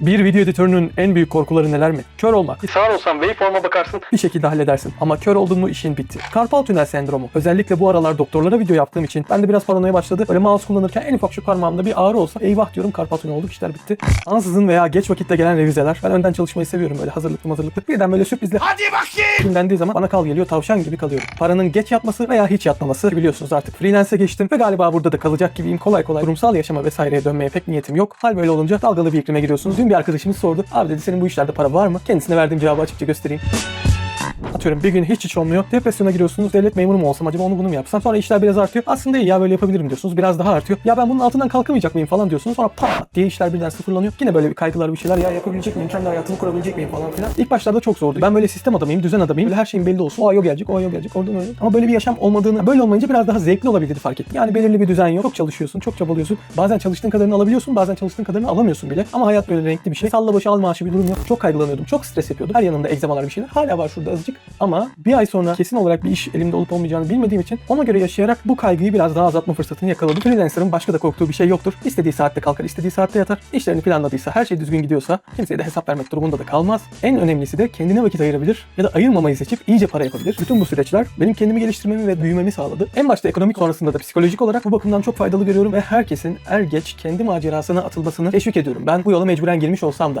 Bir video editörünün en büyük korkuları neler mi? Kör olmak. Sağır olsan waveform'a bakarsın. Bir şekilde halledersin. Ama kör oldun mu işin bitti. Karpal tünel sendromu. Özellikle bu aralar doktorlara video yaptığım için ben de biraz paranoya başladı. Böyle mouse kullanırken en ufak şu parmağımda bir ağrı olsa eyvah diyorum karpal tünel olduk işler bitti. Ansızın veya geç vakitte gelen revizeler. Ben önden çalışmayı seviyorum böyle hazırlıklı hazırlıklı. Birden böyle sürprizli. Hadi bakayım. dendiği zaman bana kal geliyor tavşan gibi kalıyorum. Paranın geç yatması veya hiç yatmaması. Biliyorsunuz artık freelance'e geçtim ve galiba burada da kalacak gibiyim. Kolay kolay kurumsal yaşama vesaireye dönmeye pek niyetim yok. Hal böyle olunca dalgalı bir iklime giriyorsunuz. Dün bir arkadaşımız sordu. Abi dedi senin bu işlerde para var mı? Kendisine verdiğim cevabı açıkça göstereyim. Atıyorum bir gün hiç hiç olmuyor. Depresyona giriyorsunuz. Devlet memuru mu olsam acaba onu bunu mu yapsam? Sonra işler biraz artıyor. Aslında iyi ya böyle yapabilirim diyorsunuz. Biraz daha artıyor. Ya ben bunun altından kalkamayacak mıyım falan diyorsunuz. Sonra pat diye işler birden sıfırlanıyor. Yine böyle bir kaygılar bir şeyler. Ya yapabilecek miyim? Kendi hayatımı kurabilecek miyim falan filan. İlk başlarda çok zordu. Ben böyle sistem adamıyım, düzen adamıyım. Böyle her şeyin belli olsun. O ay o gelecek, o ay gelecek. Oradan öyle. Ama böyle bir yaşam olmadığını, böyle olmayınca biraz daha zevkli olabildiğini fark ettim. Yani belirli bir düzen yok. Çok çalışıyorsun, çok çabalıyorsun. Bazen çalıştığın kadarını alabiliyorsun, bazen çalıştığın kadarını alamıyorsun bile. Ama hayat böyle renkli bir şey. Salla başı al maaşı bir durum yok. Çok kaygılanıyordum. Çok stres yapıyordum. Her yanımda egzamalar bir şeyler. Hala var şurada azıcık. Ama bir ay sonra kesin olarak bir iş elimde olup olmayacağını bilmediğim için ona göre yaşayarak bu kaygıyı biraz daha azaltma fırsatını yakaladım. Freelancer'ın başka da korktuğu bir şey yoktur. İstediği saatte kalkar, istediği saatte yatar. İşlerini planladıysa, her şey düzgün gidiyorsa kimseye de hesap vermek durumunda da kalmaz. En önemlisi de kendine vakit ayırabilir ya da ayırmamayı seçip iyice para yapabilir. Bütün bu süreçler benim kendimi geliştirmemi ve büyümemi sağladı. En başta ekonomik sonrasında da psikolojik olarak bu bakımdan çok faydalı görüyorum ve herkesin er geç kendi macerasına atılmasını teşvik ediyorum. Ben bu yola mecburen girmiş olsam da